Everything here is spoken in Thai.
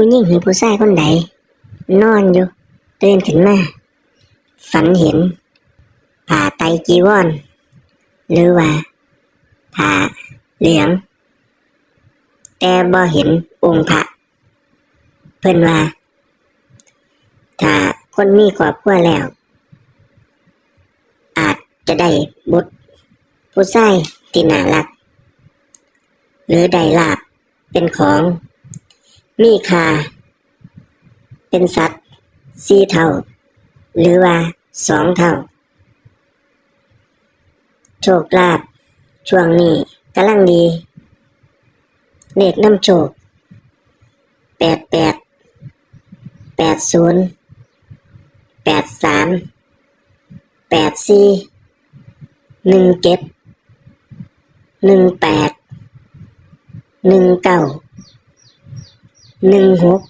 ผู้หญิงหรือผู้ชายคนใดนอนอยู่ตื่นขึ้นมาฝันเห็นผ่าไตจีวรหรือว่าผ่าเหลือง แต่บ่เห็นองค์พระเพิ่นว่า ถ้าคนมีครอบครัวแล้ว อาจจะได้บุตรผู้ชายที่น่ารัก หรือได้ลาบเป็นของ มีค่า เป็นสัตว์สี่เท่า หรือว่าสองเท่า โชคลาภช่วงนี้กำลังดีเลขน้ำโชคแปดแปดแปดศูนย์แปดสามแปดสี่หนึ่งเจ็ดหนึ่งแปดหนึ่งเก้า หนึ่งหก